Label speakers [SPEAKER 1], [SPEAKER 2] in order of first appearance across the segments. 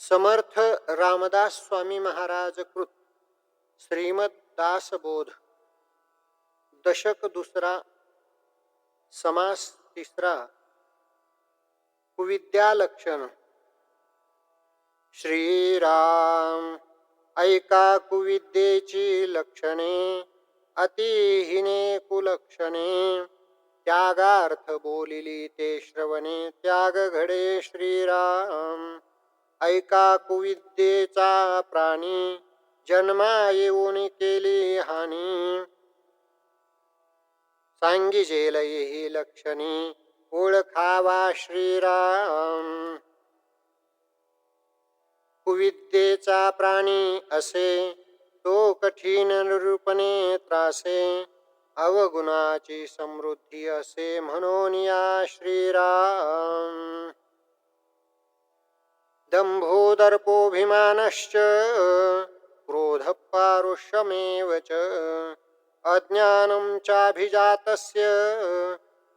[SPEAKER 1] समर्थ रामदास स्वामी महाराज कृत श्रीमद दासबोध दशक दुसरा समास तिसरा कुविद्यालक्षण श्रीराम ऐका कुविद्येची लक्षणे अतिहिने कुलक्षणे त्यागार्थ बोलिली ते श्रवणे त्याग घडे श्रीराम. ऐका कुविद्येचा प्राणी जन्मा येऊन केली हानी. सांगिजेल ही लक्षणी ओळखावा श्रीराम. कुविद्येचा प्राणी असे तो कठीण रूपने त्रासे अवगुणाची समृद्धी असे म्हणून या श्रीराम. दम्भोदर्पोऽभिमानश्च क्रोधपारुष्यमेव च। अज्ञानं चाभिजातस्य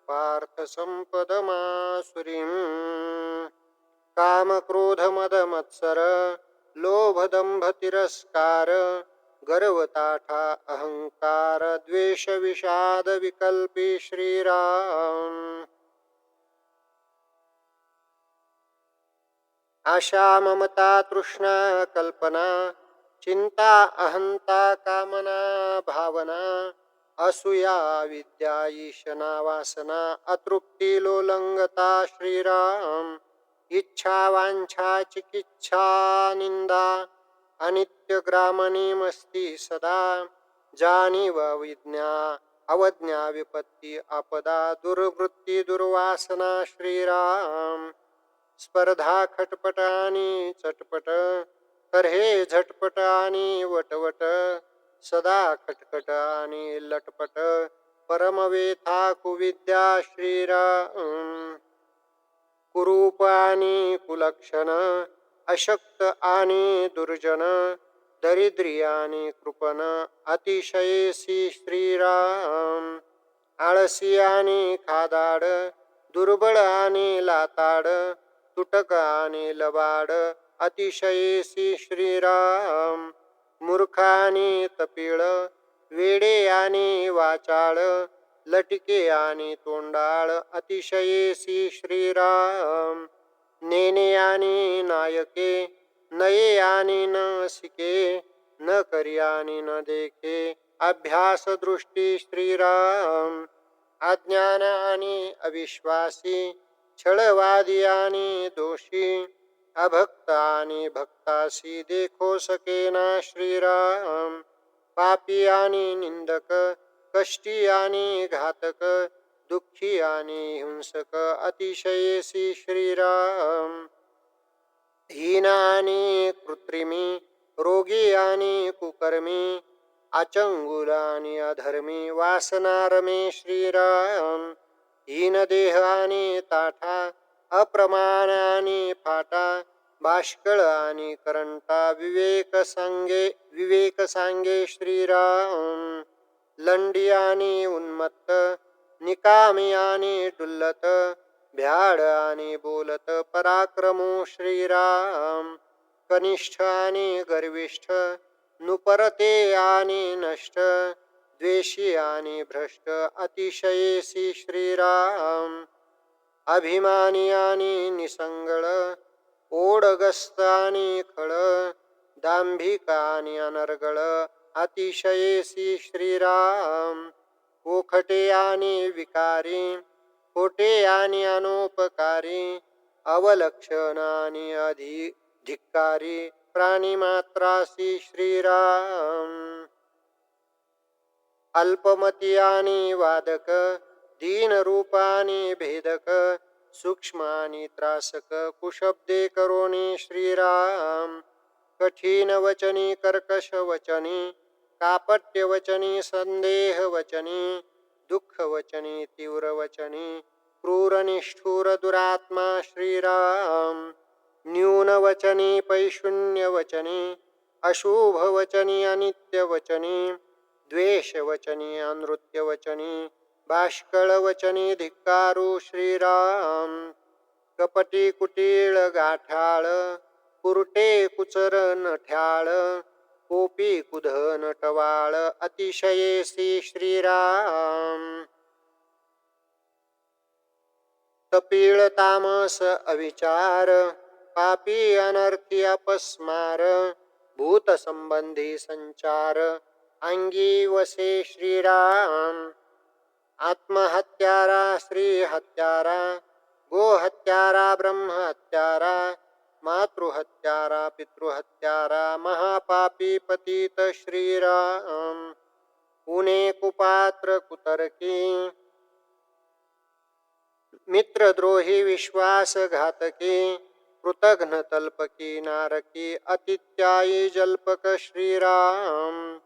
[SPEAKER 1] पार्थसम्पदमासुरीं कामक्रोधमदमत्सर लोभदम्भतिरस्कार गर्वताठा अहङ्कारद्वेषविषादविकल्पी श्रीराम। आशा ममता तृष्णा कल्पना चिंता अहंता कामना भावना असूया विद्या ईशना वासना अतृप्ती लोलंगता श्रीराम इच्छा वांछा चिकित्सा निंदा अनित्य ग्रामनीमस्ती सदा जाणीव विज्ञा अवज्ञा विपत्ती आपदा दुर्वृत्ती दुर्वासना श्रीराम। स्पर्धा खटपट आणि चटपट तर हे झटपट आणि वटवट सदा खटखट आणि लटपट परमवेथा कुविद्या श्रीरा कुरूप आणि कुलक्षण अशक्त आणि दुर्जन दरिद्री आणि कृपण अतिशयसी श्रीराम। आळसी आणि खादाड दुर्बळ आणि लाताड तुटक आणि लबाड अतिशयसी श्रीराम. मूर्ख तपिळ वेडे आणि वाचाळ लटके आणि तोंडाळ अतिशयसी श्रीराम. नेने आणि नायके नये आणि न सिके न करी आणि न देखे अभ्यास दृष्टी श्रीराम. अज्ञान आणि अविश्वासी छळवादी आणि दोषी अभक्त आणि भक्तासी देखो सकेना श्रीराम। पापी आणि निंदक कष्टी आणि घातक दुःखी आणि हिंसक अतिशयेसी श्रीराम। हीन आणि कृत्रिमी रोगी आणि कुकर्मी अचंगुल आणि अधर्मी वासनारमे श्रीराम। हीन देहाने ताठा अप्रमाणाने फाटा बाष्कळ आणि करंटा विवेक सांगे विवेक सांगे श्रीराम. लंडी आणि उन्मत्त निकामी आणि डुल्लत भ्याड आणि बोलत पराक्रमो श्रीराम. कनिष्ठ आणि गर्विष्ठ नुपरते आणि नष्ट द्वेषी आणि भ्रष्ट अतिशयेसी श्रीराम। अभिमानी आणि निसंगळ ओडगस्त आणि खळ दांभिक आणि अनर्गळ अतिशयेसी श्रीराम। ओखटे आणि विकारी खोटे आणि अनोपकारी अवलक्षण आणि अधि धिक्कारी प्राणिमात्रासी श्रीराम। अल्पमती वादक दीनरूपानी भेदक सूक्ष्मानी त्रासक कुशब्दे करोनी श्रीराम। कठीण वचनी कर्कश वचनी कापट्य वचनी संदेह वचनी दुःख वचनी तीव्र वचनी क्रूर निष्ठुर दुरात्मा श्रीराम। न्यून वचनी पैशून्य वचनी द्वेषवचनी अनृत्यवचनी बाष्कळवचनी धिक्कारू श्रीराम। कपटी कुटीळ गाठाळ कुरटे कुचर नठ्याळ कोपी कुध नटवाळ अतिशयेसी श्रीराम। कपिळ तामस अविचार पापी अनर्थी अपस्मार भूत संबंधी संचार अंगी वसे श्रीराम। आत्महत्यारा श्री हत्यारा गो हत्यारा ब्रह्म हत्यारा मातृहत्यारा, पितृहत्यारा, महापापी पतित श्रीराम। पुणे कुपात्र कुतर्की। मित्रद्रोही विश्वासघातकी। कृतघ्न तल्पकी नारकी। अतित्यायी जल्पक श्रीराम।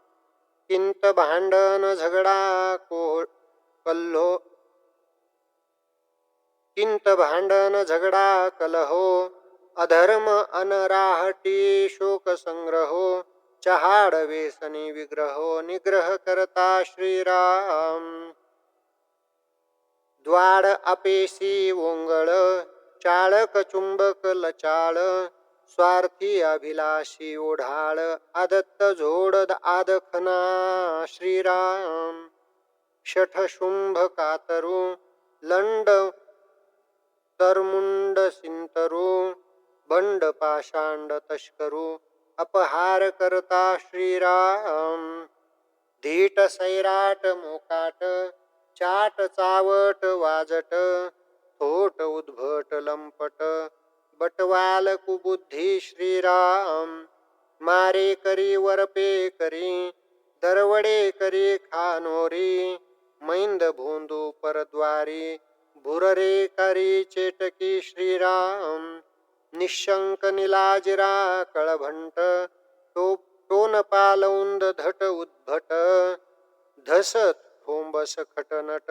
[SPEAKER 1] किंत भांडण झगडा को कल्हो किंत भांडण झगडा कलहो. अधर्म अनराहटी शोक संग्रहो. चहाड वेसनी विग्रहो. निग्रह करता श्रीराम. द्वाड अपेसी ओंगळ. चाळक चुंबक लचाळ. स्वार्थी अभिलाषी ओढाळ आदत्त झोड आदखना श्रीराम। शठ शुंभ कातरू लंड तरमुंड सिंतरू बंड पाषांड तस्करू अपहार करता श्रीराम। धीट सैराट मोकाट चाट चावट वाजट थोट उद्भट लंपट बटवाल कुबुद्धी श्रीराम। मारे करी वरपे करी दरवडे करी खानोरी मैंद भोंदू परद्वारी भुररे करी चेटकी श्रीराम। निशंक निलाजिरा कळभंट तो टोन पालौंद धट उद्भट धस थोंबस खटनट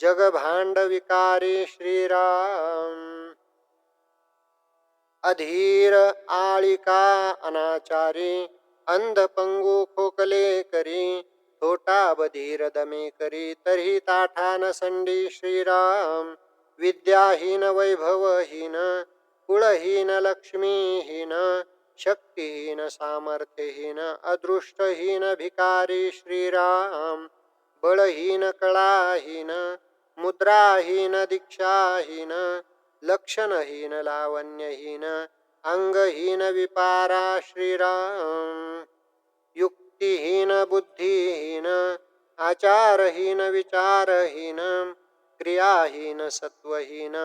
[SPEAKER 1] जगभांड विकारी श्रीराम। अधीर आळिका अनाचारी अंध पंगू खोकले करी थोटा बधीर दमे करी तरी ताठान संडी श्रीराम. विद्याहीन वैभवहीन कुळहीन लक्ष्मीहीन शक्तिहीन सामर्थ्यहीन अदृष्टहीन भिकारी श्रीराम. बळहीन कळाहीन मुद्राहीन दीक्षाहीन लक्षणहीन लावण्यहीन अंगहीन विपारा श्रीराम। युक्तिहीन बुद्धिहीन आचारहीन विचारहीन क्रियाहीन सत्वहीन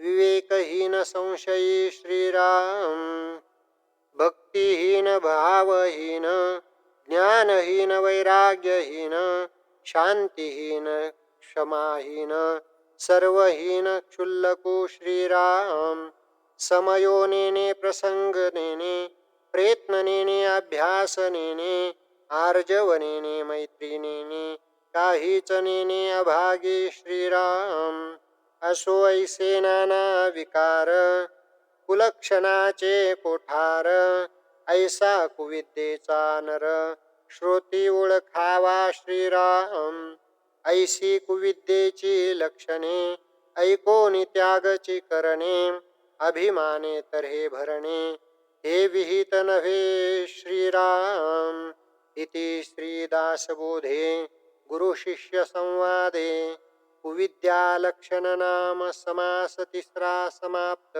[SPEAKER 1] विवेकहीन संशयी श्रीराम। भक्तिहीन भावहीन ज्ञानहीन वैराग्यहीन शांतिहीन क्षमाहीन सर्वहीन क्षुल्लको श्रीराम समयोनेने प्रसंगनेने प्रयत्ननेने अभ्यासनेने आर्जवनेने मैत्रिनेने काहीच नेने अभागी श्रीराम। असो ऐसे नाना विकार कुलक्षणाचे कोठार ऐसा कुविद्येचा नर श्रोती ओळखावा श्रीराम। ऐशी कुविद्येची लक्षणे ऐकोनी त्यागची करणे अभिमाने तर्हे भरणे. हे विहित नव्हे श्रीराम इति श्रीदासबोधे गुरुशिष्य संवादे. कुविद्यालक्षण नाम समास तिसरा समाप्त।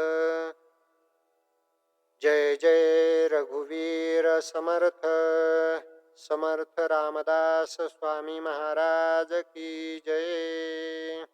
[SPEAKER 1] जय जय रघुवीर समर्थ। समर्थ रामदास स्वामी महाराज की जय।